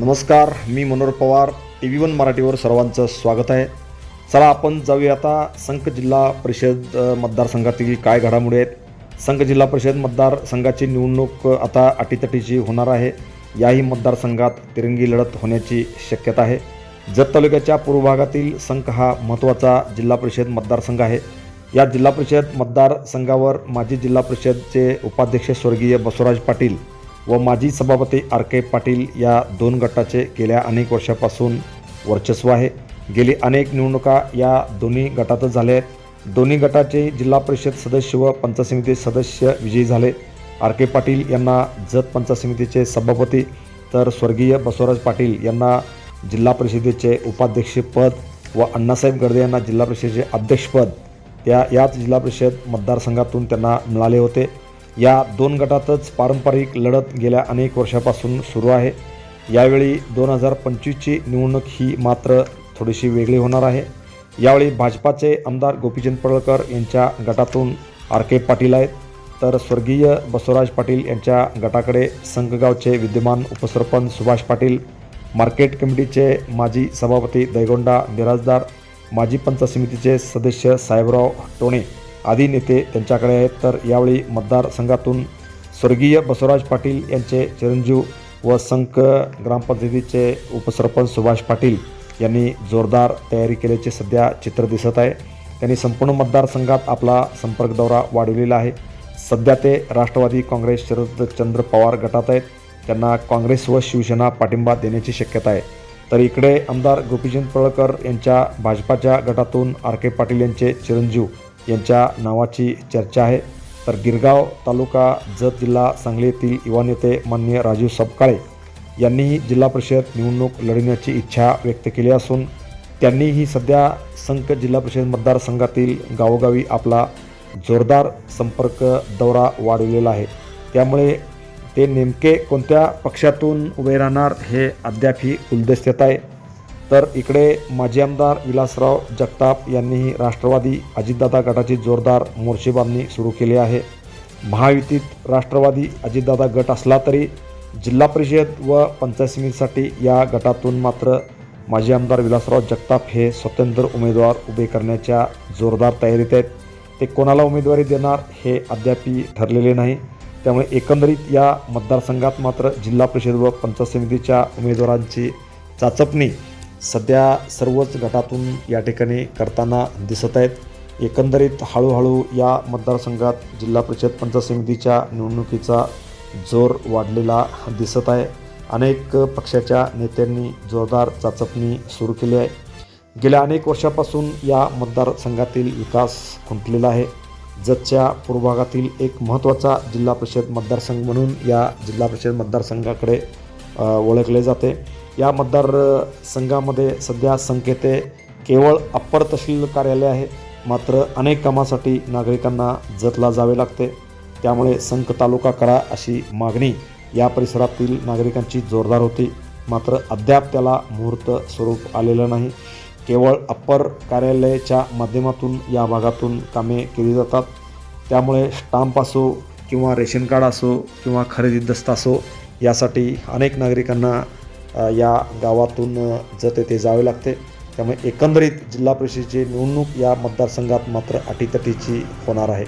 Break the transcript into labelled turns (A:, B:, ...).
A: नमस्कार मी Manohar Pawar T V one मराठीवर सर्वांचं स्वागत आहे. चला आपण जाऊया आता संघ जिल्हा परिषद मतदारसंघातील काय घडामोडी आहेत. संघ जिल्हा परिषद मतदारसंघाची निवडणूक आता अटीतटीची होणार आहे. याही मतदारसंघात तिरंगी लढत होण्याची शक्यता आहे. जत तालुक्याच्या पूर्व भागातील संघ हा महत्त्वाचा जिल्हा परिषद मतदारसंघ आहे. या जिल्हा परिषद मतदारसंघावर माजी जिल्हा परिषदचे उपाध्यक्ष स्वर्गीय बसवराज पाटील व माजी सभापती आर के पाटील या दोन गटाचे गेल्या अनेक वर्षापासून वर्चस्व आहे. गेली अनेक निवडणुका या दोन्ही गटातच झाल्या आहेत. दोन्ही गटाचे जिल्हा परिषद सदस्य व पंचायत समिती सदस्य विजयी झाले. आर के पाटील यांना जत पंचायत समितीचे सभापती तर स्वर्गीय बसवराज पाटील यांना जिल्हा परिषदेचे उपाध्यक्षपद व अण्णासाहेब गर्दे यांना जिल्हा परिषदेचे अध्यक्षपद त्या याच जिल्हा परिषद मतदारसंघातून त्यांना मिळाले होते. या दोन गटातच पारंपरिक लढत गेल्या अनेक वर्षापासून सुरू आहे. यावेळी दोन हजार पंचवीसची निवडणूक ही मात्र थोडीशी वेगळी होणार आहे. यावेळी भाजपाचे आमदार गोपीचंद पडळकर यांच्या गटातून आर के पाटील आहेत. तर स्वर्गीय बसवराज पाटील यांच्या गटाकडे संघगावचे विद्यमान उपसरपंच सुभाष पाटील मार्केट कमिटीचे माजी सभापती दैगोंडा बिराजदार माजी पंच समितीचे सदस्य साहेबराव टोणे आदी नेते त्यांच्याकडे आहेत. तर यावेळी मतदारसंघातून स्वर्गीय बसवराज पाटील यांचे चिरंजीव व संक ग्रामपंचायतीचे उपसरपंच सुभाष पाटील यांनी जोरदार तयारी केल्याचे सध्या चित्र दिसत आहे. त्यांनी संपूर्ण मतदारसंघात आपला संपर्क दौरा वाढवलेला आहे. सध्या ते राष्ट्रवादी काँग्रेस शरदचंद्र पवार गटात आहेत. त्यांना काँग्रेस व शिवसेना पाठिंबा देण्याची शक्यता आहे. तर इकडे आमदार गोपीचंद पळकर यांच्या भाजपाच्या गटातून आर के पाटील यांचे चिरंजीव यांच्या नावाची चर्चा आहे. तर गिरगाव तालुका जत जिल्हा सांगली येथील युवा नेते माननीय राजीव सपकाळे यांनीही जिल्हा परिषद निवडणूक लढण्याची इच्छा व्यक्त केली असून त्यांनीही सध्या संघ जिल्हा परिषद मतदारसंघातील गावोगावी आपला जोरदार संपर्क दौरा वाढविलेला आहे. त्यामुळे ते नेमके कोणत्या पक्षातून उभे राहणार हे अद्यापही उलदस्त्यात आहे. तर इकडे माजी आमदार विलासराव जगताप यांनीही राष्ट्रवादी अजितदादा गटाची जोरदार मोर्चेबांधणी सुरू केली आहे. महायुतीत राष्ट्रवादी अजितदादा गट असला तरी जिल्हा परिषद व पंचायत समितीसाठी या गटातून मात्र माजी आमदार विलासराव जगताप हे स्वतंत्र उमेदवार उभे करण्याच्या जोरदार तयारीत आहेत. ते कोणाला उमेदवारी देणार हे अद्यापही ठरलेले नाही. त्यामुळे एकंदरीत या मतदारसंघात मात्र जिल्हा परिषद व पंचायत समितीच्या उमेदवारांची चाचपणी सध्या सर्वच गटातून या ठिकाणी करताना दिसत आहेत. एकंदरीत हळूहळू या मतदारसंघात जिल्हा परिषद पंचायत समितीच्या निवडणुकीचा जोर वाढलेला दिसत आहे. अनेक पक्षाच्या नेत्यांनी जोरदार चाचपणी सुरू केली आहे. गेल्या अनेक वर्षापासून या मतदारसंघातील विकास खुंटलेला आहे. जतच्या पूर्वभागातील एक महत्त्वाचा जिल्हा परिषद मतदारसंघ म्हणून या जिल्हा परिषद मतदारसंघाकडे ओळखले जाते. या मतदारसंघामध्ये सध्या संकेते केवळ अप्पर तहसील कार्यालय आहे. मात्र अनेक कामासाठी नागरिकांना जतला जावे लागते. त्यामुळे संक तालुका करा अशी मागणी या परिसरातील नागरिकांची जोरदार होती. मात्र अद्याप त्याला मुहूर्त स्वरूप आलेलं नाही. केवळ अप्पर कार्यालयाच्या माध्यमातून या भागातून कामे केली जातात. त्यामुळे स्टाम्प असो किंवा रेशन कार्ड असो किंवा खरेदी दस्त असो यासाठी अनेक नागरिकांना या गावातून ज जत येथे जावे लागते. त्यामुळे एकंदरीत जिल्हा परिषदेची निवडणूक या मतदारसंघात मात्र अटीतटीची होणार आहे.